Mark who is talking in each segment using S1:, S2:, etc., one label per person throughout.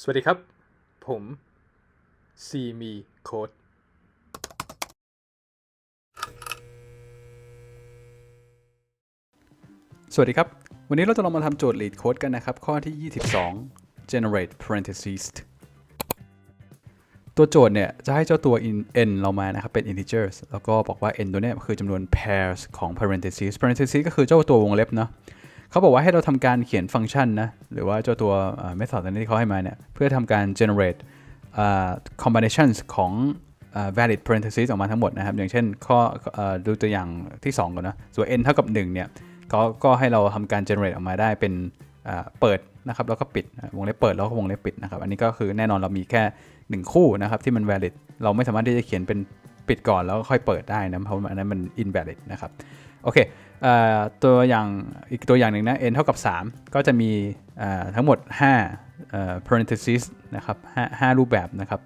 S1: สวัสดีครับ ผมซีมีโค้ดสวัสดีครับ วันนี้เราจะลองมาทำโจทย์ lead code กันนะครับ ข้อที่ 22 generate parentheses ตัวโจทย์เนี่ย จะให้เจ้าตัว in n เรามานะครับ เป็น integers แล้วก็บอกว่า n ตัวเนี้ยคือจำนวน pairs ของ parentheses parentheses ก็คือเจ้าตัววงเล็บเนาะ เขาบอกว่าให้เราทำการเขียนฟังก์ชันนะ หรือว่าเจ้าตัวเอ่อ method อันนี้ที่เขาให้มาเนี่ย เพื่อทำการ generate combinations ของ valid parentheses ออกมาทั้งหมดนะครับ อย่างเช่นข้อดูตัวอย่างที่ 2 ก่อนนะส่วน n เท่ากับ 1 เนี่ยเขาก็ให้เราทำการ generate ออกมาได้เป็นเอ่อเปิดนะครับแล้วก็ปิดวงเล็บเปิดแล้วก็วงเล็บปิดนะครับ อันนี้ก็คือแน่นอนเรามีแค่ 1 คู่นะครับที่มัน valid เราไม่สามารถที่จะเขียนเป็นปิดก่อนแล้วก็ค่อยเปิดได้นะเพราะอันนั้นมัน invalid นะครับ โอเคเออตัวอย่างอีกตัวอย่างหนึ่งนะ n เท่ากับ 3 ก็จะมีทั้งหมด5 parentheses นะครับ5 5รูปแบบนะครับ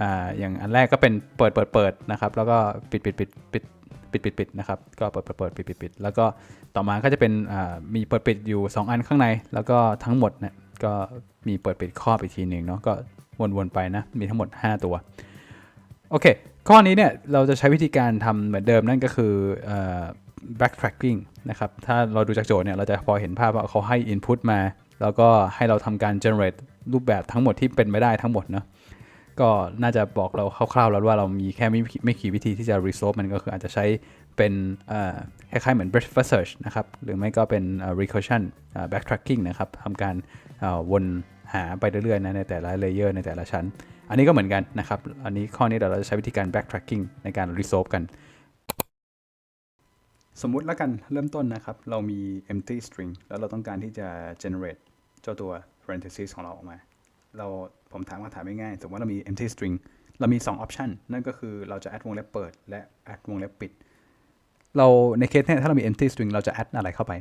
S1: ออย่างอันแรกก็เป็นเปิดเปิดเปิดนะครับ แล้วก็ปิดปิดปิดปิดปิดปิดปิดนะครับ ก็เปิดเปิดเปิดปิดปิดปิดแล้วก็ต่อมาก็จะเป็นมีเปิดปิดอยู่ 2 อันข้างใน แล้วก็ทั้งหมดเนี่ยก็มีเปิดปิดครอบอีกทีหนึ่งเนาะก็วนๆไปนะ มีทั้งหมด 5 ตัว โอเค ข้อนี้เนี่ยเราจะใช้วิธีการทำเหมือนเดิมนั่นก็คืออ backtracking นะครับ ถ้าเราดูจากโจทย์เนี่ย เราจะพอเห็นภาพว่าเขาให้ input มา แล้วก็ให้เราทำการ generate รูปแบบทั้งหมดที่เป็นไม่ได้ทั้งหมดเนาะ ก็น่าจะบอกเราคร่าวๆ แล้วว่าเรามีแค่ไม่ไม่กี่วิธีที่จะ resolve มันก็คืออาจจะใช้เป็นคล้ายๆเหมือน breadth first search นะครับ หรือไม่ก็เป็น recursion backtracking นะครับทำการวนหาไปเรื่อยๆนะในแต่ละ layer ในแต่ละชั้น อันนี้ก็เหมือนกันนะครับ อันนี้ข้อนี้เดี๋ยวเราจะใช้วิธีการ backtracking ในการ resolve กัน สมมุติแล้วกันเริ่มต้นนะครับ เรามี empty string แล้วเราต้องการที่จะ generate เจ้าตัว parentheses ของเราออกมา เราผมถามคำถามง่ายๆสมมติว่าเรามี empty string เรามี 2 option นั่นก็คือเราจะ add วงเล็บเปิด และ add วงเล็บปิด เราในเคสเนี่ยถ้าเรามี empty string เราจะ add อะไรเข้าไป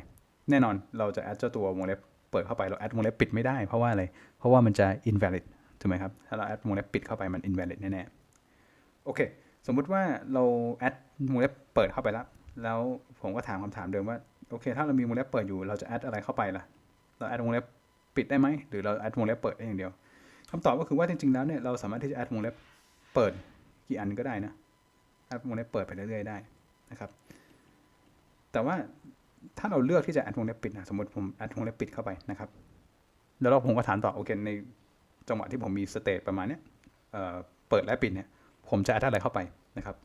S1: แน่นอนเราจะ add เจ้าตัววงเล็บเปิดเข้าไปเรา add วงเล็บปิดไม่ได้เพราะว่าอะไร เพราะว่ามันจะ invalid ถูกไหมครับ ถ้าเรา add วงเล็บปิดเข้าไปมัน invalid แน่ๆ โอเค สมมุติว่าเรา add วงเล็บเปิดเข้าไปแล้ว แล้วผมก็ถามคำถามเดิมว่า โอเค ถ้าเรามีวงเล็บเปิดอยู่เราจะ add อะไรเข้าไปล่ะ เรา add วงเล็บปิดได้ไหม หรือเรา add วงเล็บเปิดได้อย่างเดียวคำตอบก็คือว่าจริงๆแล้วเนี่ยเราสามารถที่จะ add วงเล็บเปิดกี่อันก็ได้นะ add วงเล็บเปิดไปเรื่อยๆได้นะครับ แต่ว่าถ้าเราเลือกที่จะ add วงเล็บปิดนะสมมติผม add วงเล็บปิดเข้าไปนะครับ แล้วเราผมก็ถามต่อโอเคในจังหวะที่ผมมีสเตตประมาณเนี้ยเเปิดและปิดเนี่ย ผมจะ add อะไรเข้าไปนะครับ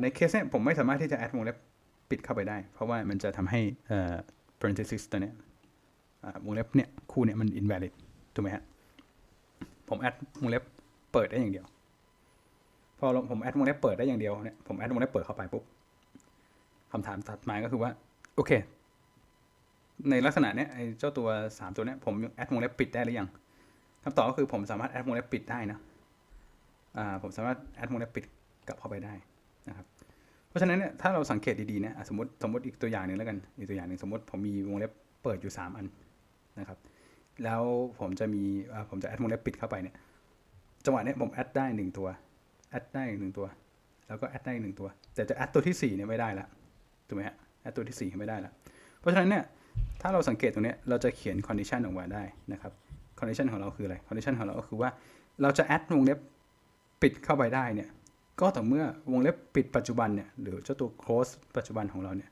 S1: ในเคสเนี่ยผมไม่สามารถที่จะ add วงเล็บปิดเข้าไปได้ เพราะว่ามันจะทำให้ parenthesis ตัวเนี้ยวงเล็บเนี่ยคู่เนี่ยมัน invalid ถูกไหมฮะ ผม add วงเล็บเปิดได้อย่างเดียว พอผม add วงเล็บเปิดได้อย่างเดียวเนี่ยผม add วงเล็บเปิดเข้าไปปุ๊บคำถามถัดมาก็คือว่า โอเค ในลักษณะเนี้ยไอ้เจ้าตัว 3 ตัวเนี้ยผม add วงเล็บปิดได้หรือยังคำตอบก็คือผมสามารถ add วงเล็บปิดได้นะ อ่าผมสามารถ add วงเล็บปิดกลับเข้าไปได้ นะครับเพราะฉะนั้นเนี่ยถ้าเราสังเกตดีๆนะสมมติสมมติอีกตัวอย่างหนึ่งแล้วกันอีกตัวอย่างหนึ่งสมมติผมมีวงเล็บเปิดอยู่ 3 อันนะครับ แล้วผมจะมีผมจะแอดวงเล็บปิดเข้าไปเนี่ยจังหวะนี้ผมแอดได้หนึ่งตัวแอดได้หนึ่งตัว แล้วก็แอดได้หนึ่งตัว แต่จะแอดตัวที่สี่เนี่ยไม่ได้ละถูกไหมฮะแอดตัวที่สี่ไม่ได้ละเพราะฉะนั้นเนี่ยถ้าเราสังเกตตรงนี้เราจะเขียน condition ออกมาได้นะครับ condition ของเราคืออะไร condition ของเราก็คือว่าเราจะแอดวงเล็บปิดเข้าไปได้เนี่ย ก็ต่อเมื่อวงเล็บปิดปัจจุบันเนี่ยหรือเจ้าตัว close ปัจจุบันของเราเนี่ย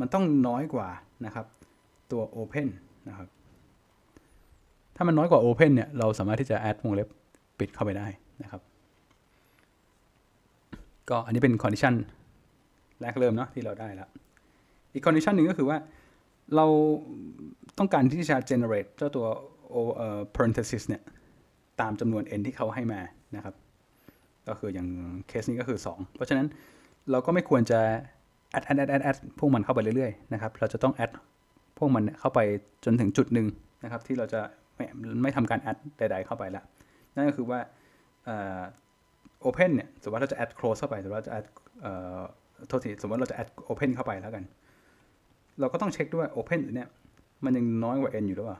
S1: มันต้องน้อยกว่านะครับตัว open นะครับถ้ามันน้อยกว่า open เนี่ยเราสามารถที่จะ add วงเล็บปิดเข้าไปได้นะครับก็อันนี้เป็น condition แรกเริ่มเนาะที่เราได้แล้วอีก condition หนึ่งก็คือว่าเราต้องการที่จะ generate เจ้าตัว parenthesis เนี่ยตามจำนวน n ที่เขาให้มานะครับ ก็คืออย่างเคสนี้ก็คือ 2 เพราะฉะนั้นเราก็ไม่ควรจะ add add add add add พวกมันเข้าไปเรื่อยๆนะครับ เราจะต้อง add พวกมันเข้าไปจนถึงจุดหนึ่งนะครับ ที่เราจะไม่ไม่ทำการ add ใด ๆ เข้าไปละนั่นก็คือว่าเอ่อ open เนี่ยสมมติว่าเราจะ add close เข้าไปสมมติว่าเราจะ add เอ่อโทษทีสมมติเราจะ add open เข้าไปแล้วกัน เราก็ต้องเช็คด้วยว่า open เนี่ยมันยังน้อยกว่า n อยู่หรือเปล่า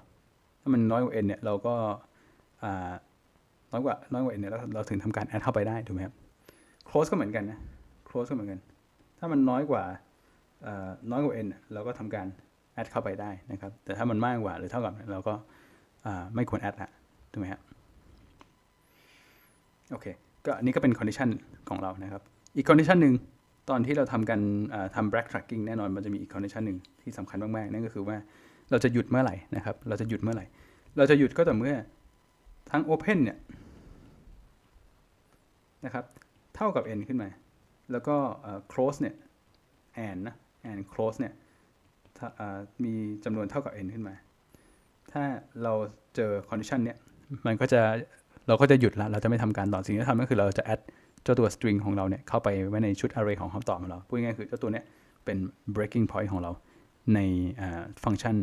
S1: ถ้ามันน้อยกว่า n เนี่ยเราก็อ่า น้อยกว่าน้อยกว่า n เนี่ยเราเราถึงทำการ add เข้าไปได้ถูกไหมครับ close ก็เหมือนกันนะ close ก็เหมือนกัน ถ้ามันน้อยกว่าน้อยกว่า n เราก็ทำการ add เข้าไปได้นะครับ แต่ถ้ามันมากกว่าหรือเท่ากับเราก็ไม่ควร add ละถูกไหมฮะโอเค ก็อันนี้ก็เป็น condition ของเรานะครับ อีก condition หนึ่งตอนที่เราทำกันทำ back tracking แน่นอนมันจะมีอีก condition หนึ่งที่สำคัญมากๆ นั่นก็คือว่าเราจะหยุดเมื่อไหร่นะครับ เราจะหยุดเมื่อไหร่ เราจะหยุดก็ต่อเมื่อทั้ง open เนี่ย นะครับ เท่ากับ n ขึ้นมา แล้วก็ close เนี่ย and นะ and close เนี่ยมีจำนวนเท่ากับ n ขึ้นมา ถ้าเราเจอ condition เนี่ย มันก็จะเราก็จะหยุดละ เราจะไม่ทำการต่อ สิ่งที่ทำก็คือเราจะ add เจ้าตัว string ของเราเนี่ย เข้าไปไว้ในชุด array ของคำตอบของเรา พูดง่ายๆคือเจ้าตัวเนี้ยเป็น breaking point ของเราในฟังก์ชัน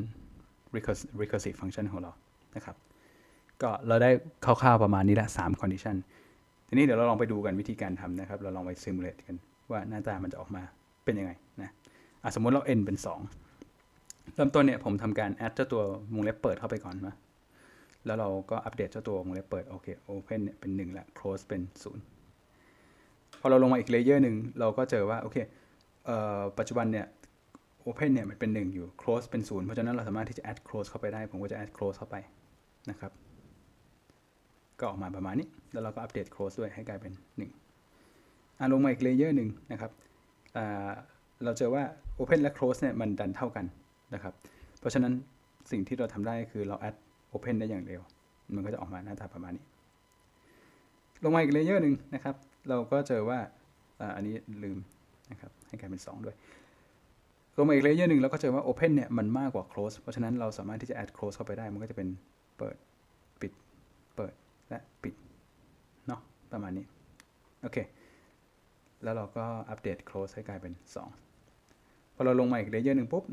S1: recursive function ของเรา นะครับ ก็เราได้คร่าวๆประมาณนี้ละ3 condition ทีนี้เดี๋ยวเราลองไปดูกันวิธีการทำนะครับ เราลองไป simulate กันว่าหน้าตามันจะออกมาเป็นยังไงนะะสมมติเรา n เป็น 2 เริ่มต้นเนี่ยผมทำการ add เจ้าตัววงเล็บเปิดเข้าไปก่อนนะแล้วเราก็อัปเดตเจ้าตัววงเล็บเปิดโอเค open เนี่ยเป็น1แล้ว close เป็น 0 พอเราลงมาอีกเลเยอร์หนึ่งเราก็เจอว่าโอเคเอ่อปัจจุบันเนี่ย open เนี่ยมันเป็น 1 อยู่ close เป็น 0 เพราะฉะนั้นเราสามารถที่จะ add close เข้าไปได้ ผมก็จะ add close เข้าไปนะครับ ก็ออกมาประมาณนี้ แล้วเราก็อัปเดต close ด้วยให้กลายเป็น 1อะลงมาอีกเลเยอร์หนึ่งนะครับเราเจอว่า open และ close เนี่ยมันดันเท่ากันนะครับ เพราะฉะนั้นสิ่งที่เราทำได้คือเรา add open ได้อย่างเดียวมันก็จะออกมาหน้าตาประมาณนี้ ลงมาอีกเลเยอร์หนึ่งนะครับ เราก็เจอว่าอันนี้ลืมนะครับให้กลายเป็น 2 ด้วยลงมาอีกเลเยอร์หนึ่งเราก็เจอว่า open เนี่ยมันมากกว่า close เพราะฉะนั้นเราสามารถที่จะ add close เข้าไปได้ มันก็จะเป็นเปิด และปิดเนาะประมาณนี้ โอเค แล้วเราก็อัปเดต close ให้กลายเป็น 2 พอเราลงมาอีกเลเยอร์หนึ่งปุ๊บ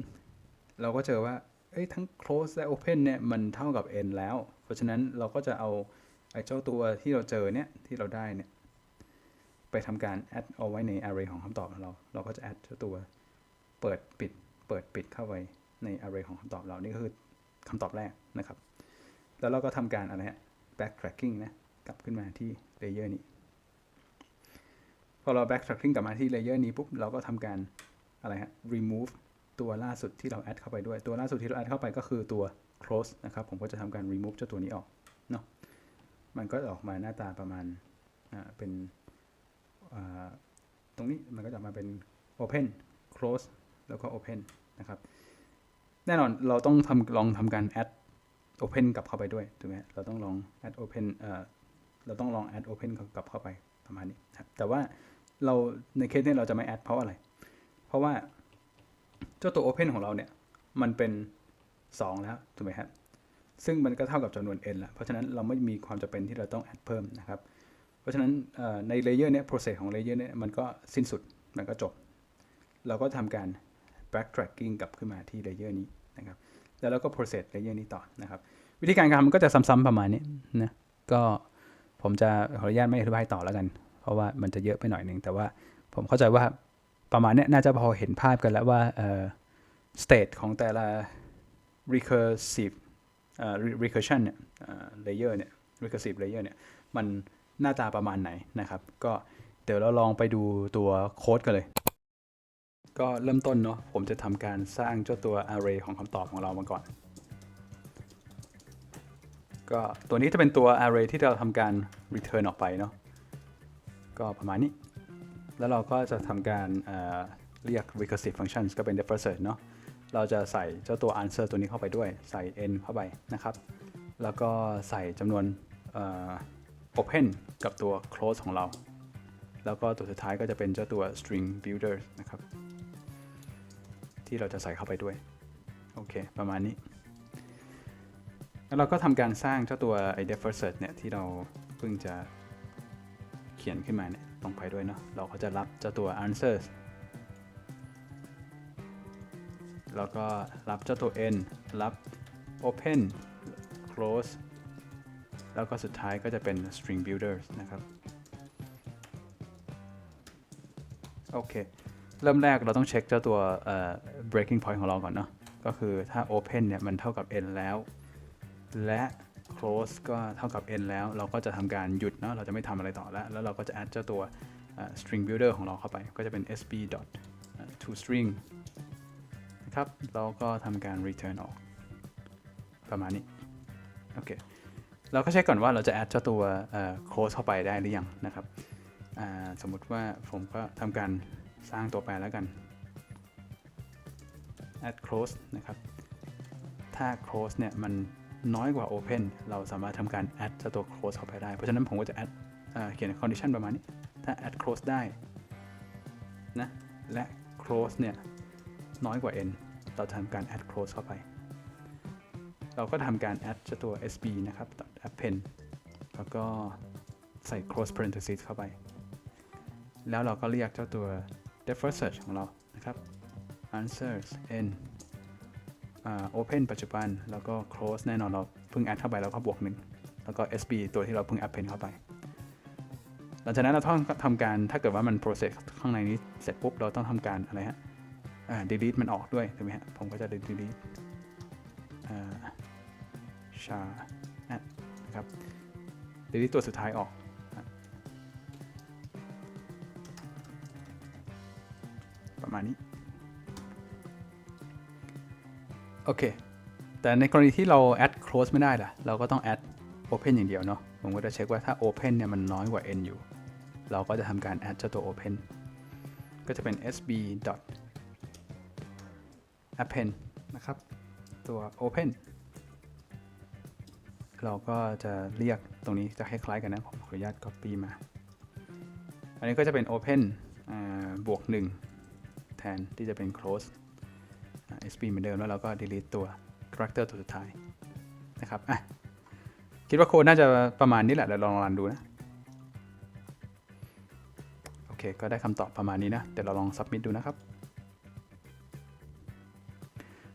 S1: เราก็เจอว่าเอ้ยทั้ง close และ open เนี่ย มันเท่ากับ n แล้ว เพราะฉะนั้นเราก็จะเอาไอ้เจ้าตัวที่เราเจอเนี่ย ที่เราได้เนี่ย ไปทำการ add เอาไว้ใน array ของคำตอบของเรา เราก็จะ add เจ้าตัวเปิดปิด เปิดปิดเข้าไปใน array ของคำตอบเรา นี่ก็คือคำตอบแรกนะครับ แล้วเราก็ทำการอะไรฮะ backtracking นะ กลับขึ้นมาที่เลเยอร์นี้ พอเรา backtracking กลับมาที่เลเยอร์นี้ปุ๊บ เราก็ทำการอะไรฮะ remove ตัวล่าสุดที่เรา add เข้าไปด้วย ตัวล่าสุดที่เรา add เข้าไปก็คือตัว close นะครับ ผมก็จะทำการ remove เจ้าตัวนี้ออกเนาะ มันก็ออกมาหน้าตาประมาณอ่าเป็นอ่าตรงนี้มันก็จะมาเป็น open close แล้วก็ open นะครับ แน่นอนเราต้องทำลองทำการ add open กลับเข้าไปด้วยถูกไหมเราต้องลอง add open เอ่อเราต้องลอง add open กลับเข้าไปประมาณนี้ครับแต่ว่าเราในเคสนี้เราจะไม่ add เพราะอะไร เพราะว่าเจ้าตัว open ของเราเนี่ย มันเป็น 2 แล้วถูกไหมครับซึ่งมันก็เท่ากับจำนวน n แล้วเพราะฉะนั้นเราไม่มีความจำเป็นที่เราต้อง add เพิ่มนะครับ เพราะฉะนั้นในเลเยอร์เนี้ย process ของเลเยอร์เนี้ยมันก็สิ้นสุดมันก็จบ เราก็ทำการ backtracking กลับขึ้นมาที่เลเยอร์นี้นะครับ แล้วเราก็ process เลเยอร์นี้ต่อนะครับ วิธีการทำมันก็จะซ้ำๆประมาณนี้นะก็ผมจะขออนุญาตไม่อธิบายต่อแล้วกัน เพราะว่ามันจะเยอะไปหน่อยหนึ่งแต่ว่าผมเข้าใจว่าประมาณนี้น่าจะพอเห็นภาพกันแล้วว่าเอ่อ state ของแต่ละ recursive เอ่อ recursion เนี่ยเอ่อ layer เนี่ย recursive layer เนี่ยมันหน้าตาประมาณไหนนะครับ ก็เดี๋ยวเราลองไปดูตัวโค้ดกันเลย ก็เริ่มต้นเนาะผมจะทำการสร้างเจ้าตัว array ของคำตอบของเรามาก่อน ก็ตัวนี้จะเป็นตัว array ที่เราทำการ return ออกไปเนาะก็ประมาณนี้ แล้วเราก็จะทำการเเรียก recursive functions ก็เป็น defer search เนาะเราจะใส่เจ้าตัว answer ตัวนี้เข้าไปด้วย ใส่ n เข้าไปนะครับ แล้วก็ใส่จำนวน open กับตัว close ของเรา แล้วก็ตัวสุดท้ายก็จะเป็นเจ้าตัว string builder นะครับ ที่เราจะใส่เข้าไปด้วย โอเค ประมาณนี้ แล้วเราก็ทำการสร้างเจ้าตัวไอ้ defer search เนี่ยที่เราเพิ่งจะเขียนขึ้นมาเนี่ยลงไปด้วยเนาะเราก็จะรับเจ้าตัว answers แล้วก็รับเจ้าตัว n รับ open close แล้วก็สุดท้ายก็จะเป็น string builders นะครับ โอเค เริ่มแรกเราต้องเช็คเจ้าตัว breaking point ของเราก่อนเนาะก็คือถ้า open เนี่ยมันเท่ากับ n แล้ว และ close ก็เท่ากับ n แล้ว เราก็จะทำการหยุดเนาะเราจะไม่ทำอะไรต่อแล้ว แล้วเราก็จะ add เจ้าตัว string builder ของเราเข้าไปก็จะเป็น sb dot to string นะครับเราก็ทำการ return ออก ประมาณนี้ โอเค เราก็เช็คก่อนว่าเราจะแอดเจ้าตัวโค้ดเข้าไปได้หรือยังนะครับสมมุติว่าผมก็ทำการ สร้างตัวแปรแล้วกัน add close นะครับ ถ้า close เนี่ยมันน้อยกว่า open เราสามารถทำการ add เจ้าตัว close เข้าไปได้ เพราะฉะนั้นผมก็จะ add เขียน condition ประมาณนี้ ถ้า add close ได้นะและ close เนี่ยน้อยกว่า n เราทำการ add close เข้าไป เราก็ทำการ add เจ้าตัว sb นะครับ append แล้วก็ใส่ close parenthesis เข้าไป แล้วเราก็เรียกเจ้าตัว depth first search ของเรานะครับ answers n อ่า open ปัจจุบัน แล้วก็ close แน่นอนเราเพิ่ง add เข้าไปแล้วก็บวกหนึ่งแล้วก็ sb ตัวที่เราเพิ่ง append เข้าไป หลังจากนั้นเราต้องทำการถ้าเกิดว่ามัน process ข้างในนี้เสร็จปุ๊บเราต้องทำการอะไรฮะอ่า delete มันออกด้วยถูกไหมฮะผมก็จะ delete อ่านะครับ delete ตัวสุดท้ายออก มาณนี้ โอเค แต่ในกรณีที่เรา add close ไม่ได้ล่ะ เราก็ต้อง add open อย่างเดียวเนาะ ผมก็จะเช็คว่าถ้า open เนี่ยมันน้อยกว่า n อยู่ เราก็จะทำการ add เจ้าตัว open ก็จะเป็น sb append นะครับ ตัว open เราก็จะเรียกตรงนี้จะคล้ายๆกันนะ ผมขออนุญาต copy มา อันนี้ก็จะเป็น open บวก 1 แทนที่จะเป็น close sb เหมือนเดิมแล้วเราก็ delete ตัว character ตัวสุดท้ายนะครับอะคิดว่าโค้ดน่าจะประมาณนี้แหละเดี๋ยวลองรันดูนะโอเค ก็ได้คำตอบประมาณนี้นะเดี๋ยวเราลอง submit ดูนะครับ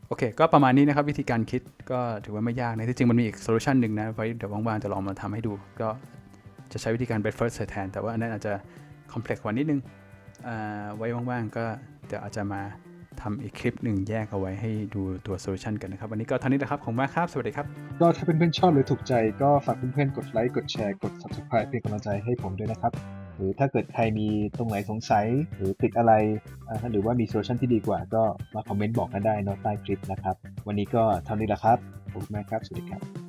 S1: โอเค ก็ประมาณนี้นะครับวิธีการคิดก็ถือว่าไม่ยากนะที่จริงมันมีอีกโซลูชันหนึ่งนะไว้เดี๋ยวว่างๆจะลองมาทำให้ดู ก็จะใช้วิธีการ best first แทน แต่ว่าอันนั้นอาจจะ complex กว่านิดนึง ไว้ว่างๆ ก็เดี๋ยวอาจจะมาทำอีกคลิปหนึ่งแยกเอาไว้ให้ดูตัวโซลูชันกันนะครับ วันนี้ก็เท่านี้นะครับ ขอบคุณมากครับ สวัสดีครับ
S2: ก็ถ้าเพื่อนๆชอบหรือถูกใจ ก็ฝากเพื่อนๆกดไลค์กดแชร์กด subscribe เป็นกำลังใจให้ผมด้วยนะครับ หรือถ้าเกิดใครมีตรงไหนสงสัย หรือติดอะไร หรือว่ามีโซลูชันที่ดีกว่า ก็มาคอมเมนต์บอกกันได้นอใต้คลิปนะครับ วันนี้ก็เท่านี้แหละครับขอบคุณมากครับ สวัสดีครับ